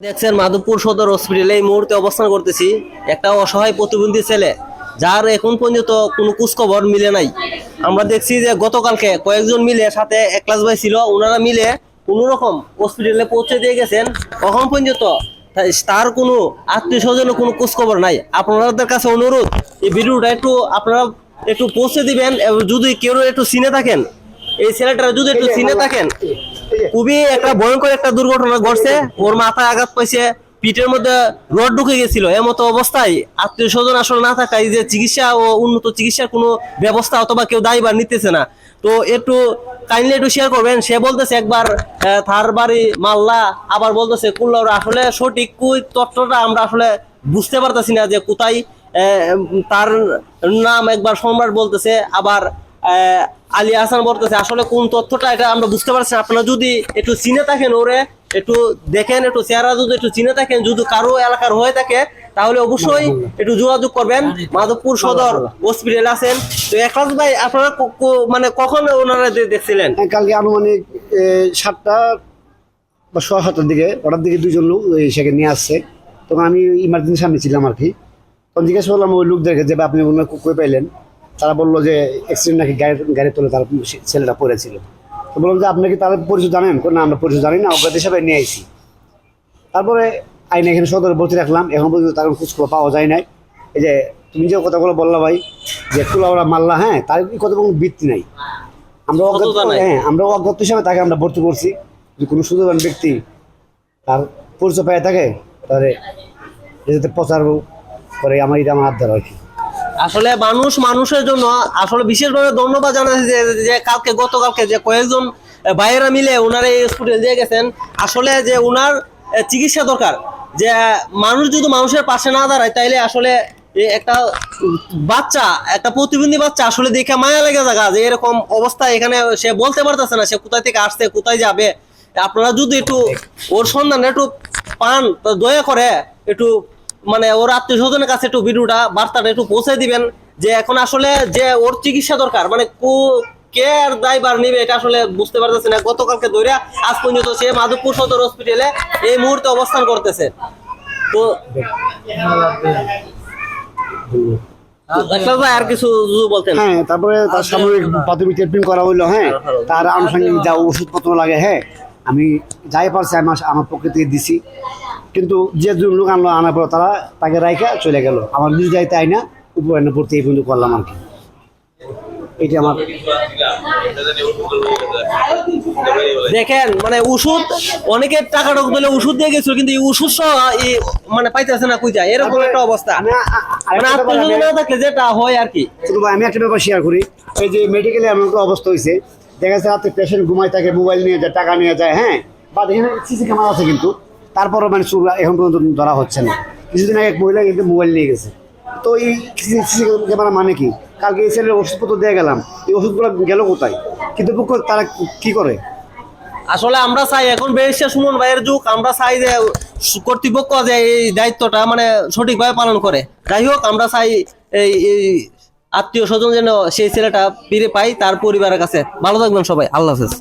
দেখছেন মাধবপুর সদর হসপিটালে এই মুহূর্তে অবস্থান করতেছি। একটা অসহায় প্রতিবন্ধী ছেলে যার এখন পর্যন্ত কোনো কুচখবর মিলে নাই। আমরা দেখছি যে গতকালকে কয়েকজন মিলে সাথে এক ক্লাস ভাই ছিল ওনারা মিলে কোনো রকম হসপিটালে পৌঁছে দিয়ে গেছেন। কখন পর্যন্ত তার কোনো আত্মীয় স্বজনের কোনো খোঁজখবর নাই। আপনাদের কাছে অনুরোধ এই ভিডিওটা একটু আপনারা একটু পৌঁছে দিবেন এবং যদি কেউ একটু চিনে থাকেন এই ছেলেটা যদি একটু চিনে থাকেন খুবই একটা ভয়ঙ্কর একটা দুর্ঘটনা ঘটছে। ওর মাথায় আঘাত পাইছে, পিঠের মধ্যে রড ঢুকে গেছিল। এমতো অবস্থায় আত্মীয় স্বজন আসলে না থাকায় যে চিকিৎসা ও উন্নত চিকিৎসার কোনো ব্যবস্থা অথবা কেউ দায়ীবার নিতেছে না। তো একটু কাইন্ডলি একটু শেয়ার করবেন। সে বলতেছে একবার থার বাড়ি মাল্লা আবার বলতেছে কুল্লাউড়া। আসলে সঠিক কুই তত্ত্বটা আমরা আসলে বুঝতে পারতেছি না যে কোথায় তার নাম একবার সম্রাট বলতেছে, আবার আলী হাসান বলতেছে আসলে কোন তথ্যটা এটা আমরা বুঝতে পারছি। আপনারা যদি একটু চিনে থাকেন ওরে একটু দেখেন একটু চেহারা যদি একটু চিনে থাকেন যদি কারও এলাকার হয়ে থাকে তাহলে অবশ্যই একটু যোগাযোগ করবেন। মাধবপুর সদর হসপিটাল আছেন। তো একরাজ ভাই আপনারা মানে কখন ওনারা দেখছিলেন? হ্যাঁ, কালকে আনুমানিক সাতটা বা সোয়া সাতটার দিকে ওটার দিকে দুজন লোক সেখানে নিয়ে আসছে। তখন আমি ইমার্জেন্সি সামনে ছিলাম আর কি। তখন জিজ্ঞেস করলাম ওই লোকদেরকে যে আপনি ওনার কই পাইলেন? তারা বলল যে অ্যাক্সিডেন্ট নাকি গাড়ি গাড়ি তুলে তার ছেলেটা পড়েছিল। তো বললাম যে আপনি কি তাদের পরিচয় জানেন? না আমরা পরিচয় জানি না অজ্ঞাত হিসাবে নিয়ে আইছি। তারপরে আইনে এখানে সদরে ভর্তি রাখলাম। এখন পর্যন্ত তার খোঁজখবর পাওয়া যায় নাই। এই যে তুমি যে কথাগুলো বললা ভাই যে কুলাওড়া মাল্লা হ্যাঁ তার কি কথা কোনো বৃত্তি নাই। আমরা অজ্ঞাত হ্যাঁ আমরা অজ্ঞাত হিসাবে তাকে আমরা ভর্তি করছি। যদি কোনো সুযোগবান ব্যক্তি তার পরিচয় পেয়ে থাকে তাহলে যাতে প্রচার করে আমার এটা আমার আবদার আর কি। আসলে মানুষ মানুষের জন্য আসলে বিশেষভাবে ধন্যবাদ জানাচ্ছি যে কালকে, গতকালকে যে কয়েকজন ভাইয়েরা মিলে ওনারা এই হসপিটাল দিয়ে গেছেন, আসলে যে ওনার চিকিৎসা দরকার। যে, মানুষ যদি মানুষের পাশে না দাঁড়ায়, তাইলে আসলে একটা বাচ্চা, একটা প্রতিবন্ধী বাচ্চা আসলে দেখে মায়া লেগে থাকা যে এরকম অবস্থা এখানে সে বলতে পারতেছে না, সে কোথায় থেকে আসছে, কোথায় যাবে। আপনারা যদি একটু ওর সন্ধান একটু পান দয়া করে একটু মানে ওর আত্মীয় স্বজনের কাছে একটু ভিডিওটা বার্তাটা একটু পৌঁছে দিবেন যে এখন আসলে যে ওর চিকিৎসা দরকার মানে কো কে আর দায়বার নিবে এটা আসলে বুঝতে পারতেছে না। গতকালকে ধরে আজ পর্যন্ত সে মাধবপুর সদর হসপিটালে এই মুহূর্তে অবস্থান করতেছে। তো আর কিছু যদি বলতেন। হ্যাঁ তারপরে তার সাময়িক প্রাথমিক ট্রিটমেন্ট করা হইল হ্যাঁ। তার আনুষঙ্গিক যা ওষুধপত্র লাগে হ্যাঁ আমি যাই পারছি আমার আমার পক্ষে দিছি। কিন্তু যে দুজন লোক আনলো আনার পর তারা তাকে রাইখা চলে গেল। আমার নিজ যাইতে আই না উপরে ভর্তি এই পর্যন্ত করলাম আর কি। এটা আমার দেখেন মানে ওষুধ অনেকে টাকা টাকা দিলে ওষুধ দিয়ে গেছিল কিন্তু এই ওষুধ সহ মানে পাইতেছে না কই যায়? এরকম একটা অবস্থা। মানে আত্মীয় না থাকলে যেটা হয় আর কি। আমি একটা ব্যাপার শেয়ার করি। এই যে মেডিকেলে এমন একটা অবস্থা হয়েছে দেখা যাচ্ছে রাতে পেশেন্ট ঘুমায় থাকে মোবাইল নিয়ে যায় টাকা নিয়ে যায় হ্যাঁ? বা এখানে সিসি ক্যামেরা আছে কিন্তু। তারপরও মানে চুল এখন পর্যন্ত ধরা হচ্ছে না। কিছুদিন আগে এক মহিলা কিন্তু মোবাইল নিয়ে গেছে। তো এই ক্যামেরা মানে কি? কালকে এই ছেলের ওষুধপত্র দিয়ে গেলাম। এই ওষুধগুলো গেল কোথায়? কিন্তু পক্ষ তারা কি করে? আসলে আমরা চাই, এখন বেশি সুমন ভাইয়ের যুগ। আমরা চাই যে কর্তৃপক্ষ যে এই দায়িত্বটা মানে সঠিকভাবে পালন করে। যাই হোক, আমরা চাই এই এই আত্মীয় স্বজন যেন সেই ছেলেটা ফিরে পাই তার পরিবারের কাছে। ভালো থাকবেন সবাই। আল্লাহ হাফেজ।